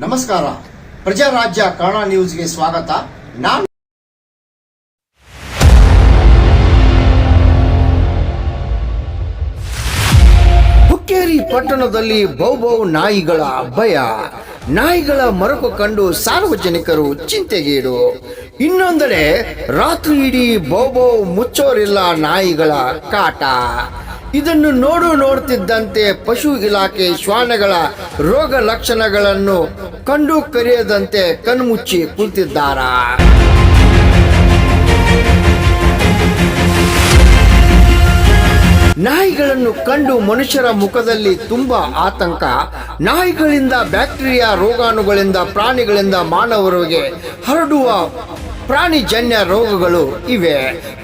ನಮಸ್ಕಾರ. ಪ್ರಜಾರಾಜ್ಯ ಕನ್ನಡ ನ್ಯೂಸ್ಗೆ ಸ್ವಾಗತ. ನಾನು ಹುಕ್ಕೇರಿ ಪಟ್ಟಣದಲ್ಲಿ ಬೌಬೌ ನಾಯಿಗಳ ಭಯ ನಾಯಿಗಳ ಮರಕು ಕಂಡು ಸಾರ್ವಜನಿಕರು ಚಿಂತೆಗೀಡು. ಇನ್ನೊಂದೆಡೆ ರಾತ್ರಿ ಇಡೀ ಬೌಬೌ ಮುಚ್ಚೋರಿಲ್ಲ ನಾಯಿಗಳ ಕಾಟ. ಇದನ್ನು ನೋಡು ನೋಡ್ತಿದ್ದಂತೆ ಪಶು ಇಲಾಖೆ ಶ್ವಾನಗಳ ರೋಗ ಲಕ್ಷಣಗಳನ್ನು ಕಂಡು ಕರೆಯದಂತೆ ಕಣ್ಮುಚ್ಚಿ ಕುಳಿತಿದ್ದಾರ. ನಾಯಿಗಳನ್ನು ಕಂಡು ಮನುಷ್ಯರ ಮುಖದಲ್ಲಿ ತುಂಬಾ ಆತಂಕ. ನಾಯಿಗಳಿಂದ ಬ್ಯಾಕ್ಟೀರಿಯಾ ರೋಗಾಣುಗಳಿಂದ ಪ್ರಾಣಿಗಳಿಂದ ಮಾನವರಿಗೆ ಹರಡುವ ಪ್ರಾಣಿಜನ್ಯ ರೋಗಗಳು ಇವೆ.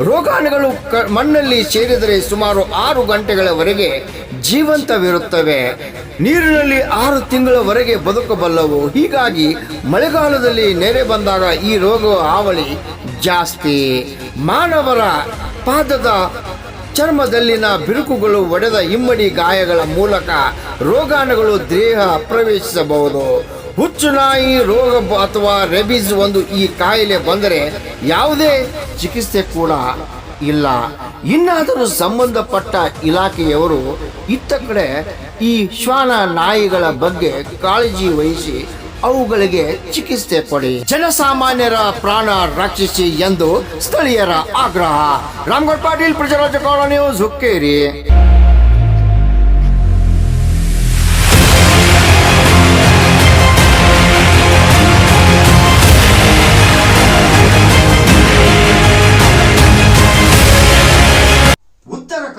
ರೋಗಾಣುಗಳು ಮಣ್ಣಲ್ಲಿ ಸೇರಿದರೆ ಸುಮಾರು ಆರು ಗಂಟೆಗಳವರೆಗೆ ಜೀವಂತವಿರುತ್ತವೆ. ನೀರಿನಲ್ಲಿ ಆರು ತಿಂಗಳವರೆಗೆ ಬದುಕಬಲ್ಲವು. ಹೀಗಾಗಿ ಮಳೆಗಾಲದಲ್ಲಿ ನೆರೆ ಬಂದಾಗ ಈ ರೋಗ ಹಾವಳಿ ಜಾಸ್ತಿ. ಮಾನವರ ಪಾದದ ಚರ್ಮದಲ್ಲಿನ ಬಿರುಕುಗಳು ಒಡೆದ ಇಮ್ಮಡಿ ಗಾಯಗಳ ಮೂಲಕ ರೋಗಾಣುಗಳು ದೇಹ ಪ್ರವೇಶಿಸಬಹುದು. ಹುಚ್ಚು ನಾಯಿ ರೋಗ ಅಥವಾ ರೆಬಿಸ್ ಒಂದು ಈ ಕಾಯಿಲೆ ಬಂದರೆ ಯಾವುದೇ ಚಿಕಿತ್ಸೆ ಕೂಡ ಇಲ್ಲ. ಇನ್ನಾದರೂ ಸಂಬಂಧಪಟ್ಟ ಇಲಾಖೆಯವರು ಇತ್ತ ಕಡೆ ಈ ಶ್ವಾನ ನಾಯಿಗಳ ಬಗ್ಗೆ ಕಾಳಜಿ ವಹಿಸಿ ಅವುಗಳಿಗೆ ಚಿಕಿತ್ಸೆ ಕೊಡಿ ಜನಸಾಮಾನ್ಯರ ಪ್ರಾಣ ರಕ್ಷಿಸಿ ಎಂದು ಸ್ಥಳೀಯರ ಆಗ್ರಹ. Ramgoud Patil, Prajarajya colony news Hukkeri.